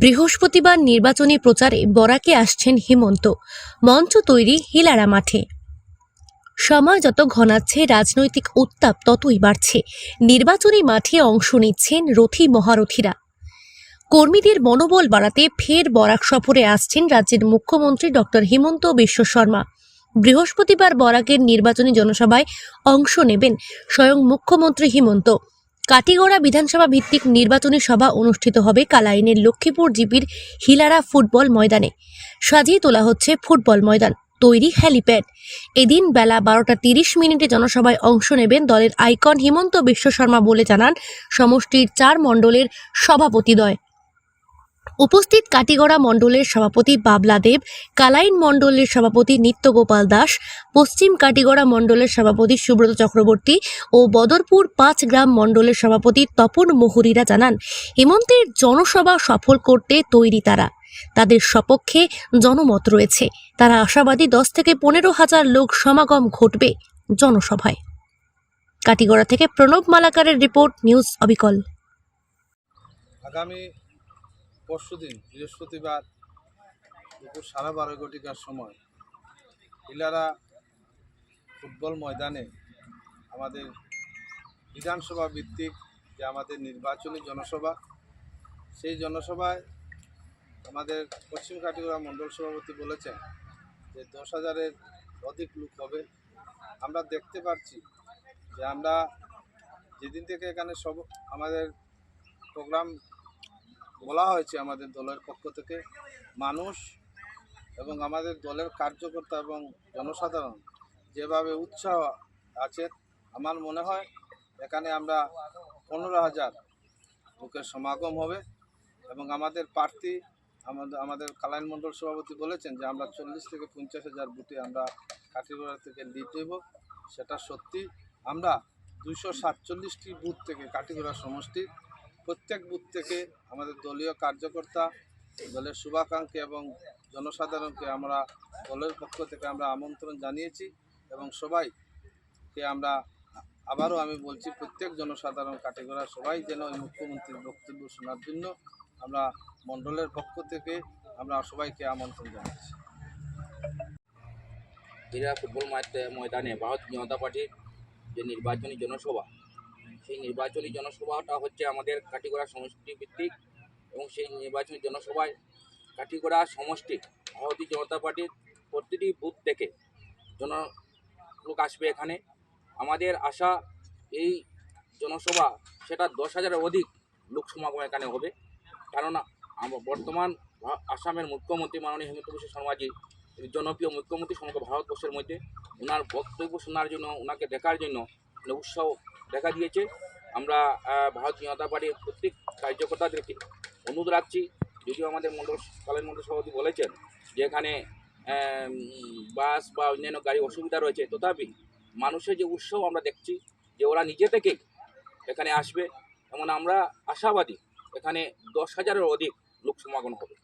বৃহস্পতিবার নির্বাচনী প্রচারে বরাকে আসছেন হিমন্ত। মঞ্চ তৈরি হিলারা মাঠে। সময় যত ঘনাচ্ছে, রাজনৈতিক উত্তাপ ততই বাড়ছে। নির্বাচনী মাঠে অংশ নিচ্ছেন রথী মহারথীরা। কর্মীদের মনোবল বাড়াতে ফের বরাক সফরে আসছেন রাজ্যের মুখ্যমন্ত্রী ডক্টর হিমন্ত বিশ্ব শর্মা। বৃহস্পতিবার বরাকের নির্বাচনী জনসভায় অংশ নেবেন স্বয়ং মুখ্যমন্ত্রী হিমন্ত। কাটিগড়া বিধানসভা ভিত্তিক নির্বাচনী সভা অনুষ্ঠিত হবে কালাইনের লক্ষ্মীপুর জিপির হিলারা ফুটবল ময়দানে। সাজিয়ে তোলা হচ্ছে ফুটবল ময়দান, তৈরি হ্যালিপ্যাড। এদিন বেলা বারোটা তিরিশ মিনিটে জনসভায় অংশ নেবেন দলের আইকন হিমন্ত বিশ্ব শর্মা বলে জানান সমষ্টির চার মণ্ডলের সভাপতিদ্বয় উপস্থিত কাটিগড়া মণ্ডলের সভাপতি বাবলা দেব, কালাইন মণ্ডলের সভাপতি নিত্যগোপাল দাস, পশ্চিম কাটিগড়া মণ্ডলের সভাপতি সুব্রত চক্রবর্তী ও বদরপুর পাঁচ গ্রাম মণ্ডলের সভাপতি তপন মোহরিরা জানান, হেমন্তের জনসভা সফল করতে তৈরি তারা। তাদের সপক্ষে জনমত রয়েছে। তারা আশাবাদী দশ থেকে পনেরো হাজার লোক সমাগম ঘটবে জনসভায়। কাটিগড়া থেকে প্রণব মালাকারের রিপোর্ট, নিউজ অবিকল। আগামী পরশুদিন, বৃহস্পতিবার দুপুর সাড়ে বারো ঘটিকার সময় ইলারা ফুটবল ময়দানে আমাদের বিধানসভা ভিত্তিক যে আমাদের নির্বাচনী জনসভা, সেই জনসভায় আমাদের পশ্চিম কাটিগড়া মণ্ডল সভাপতি বলেছেন যে দশ হাজারের অধিক লোক হবে। আমরা দেখতে পাচ্ছি যে আমরা যেদিন থেকে এখানে সব আমাদের প্রোগ্রাম বলা হয়েছে আমাদের দলের পক্ষ থেকে, মানুষ এবং আমাদের দলের কার্যকর্তা এবং জনসাধারণ যেভাবে উৎসাহ আছে, আমার মনে হয় এখানে আমরা পনেরো হাজার লোকের সমাগম হবে এবং আমাদের প্রার্থী আমাদের আমাদের কালাইন মণ্ডল সভাপতি বলেছেন যে আমরা চল্লিশ থেকে পঞ্চাশ হাজার বুথে আমরা কাঠিগড়া থেকে লিড দেব সেটা সত্যি। আমরা দুইশো সাতচল্লিশটি বুথ থেকে কাঠিগড়া সমষ্টির প্রত্যেক বুথ থেকে আমাদের দলীয় কার্যকর্তা, দলের শুভাকাঙ্ক্ষী এবং জনসাধারণকে আমরা দলের পক্ষ থেকে আমরা আমন্ত্রণ জানিয়েছি এবং সবাইকে আমরা আবারও আমি বলছি, প্রত্যেক জনসাধারণ কাটেগড়া সবাই যেন এই মুখ্যমন্ত্রীর বক্তব্য শোনার জন্য আমরা মণ্ডলের পক্ষ থেকে আমরা সবাইকে আমন্ত্রণ জানাচ্ছি। ক্রীড়া, ফুটবল ময়দানে ভারতীয় জনতা পার্টির যে নির্বাচনী জনসভা সেই নির্বাচনী জনসভাটা হচ্ছে আমাদের কাটিগড়া সমষ্টি ভিত্তিক এবং সেই নির্বাচনী জনসভায় কাটিগড়া সমষ্টি, ভারতীয় জনতা পার্টির প্রতিটি বুথ থেকে জন লোক আসবে এখানে। আমাদের আশা এই জনসভা, সেটা দশ হাজারের অধিক লোক সমাগম এখানে হবে। কেননা বর্তমান আসামের মুখ্যমন্ত্রী মাননীয় হেমন্ত বিশ্ব শর্মাজি জনপ্রিয় মুখ্যমন্ত্রী সমগ্র ভারতবর্ষের মধ্যে। ওনার বক্তব্য শোনার জন্য ওনাকে দেখার জন্য উৎসাহ দেখা দিয়েছে। আমরা ভারতীয় জনতা পার্টির প্রত্যেক কার্যকর্তাদেরকে অনুরোধ রাখছি, যদিও আমাদের মন্ডল, কালের মন্ডল সভাপতি বলেছেন যে এখানে বাস বা অন্যান্য গাড়ি অসুবিধা রয়েছে, তথাপি মানুষের যে উৎসব আমরা দেখছি, যে ওরা নিজে থেকেই এখানে আসবে, এমন আমরা আশাবাদী, এখানে দশ হাজারের অধিক লোক সমাগম হবে।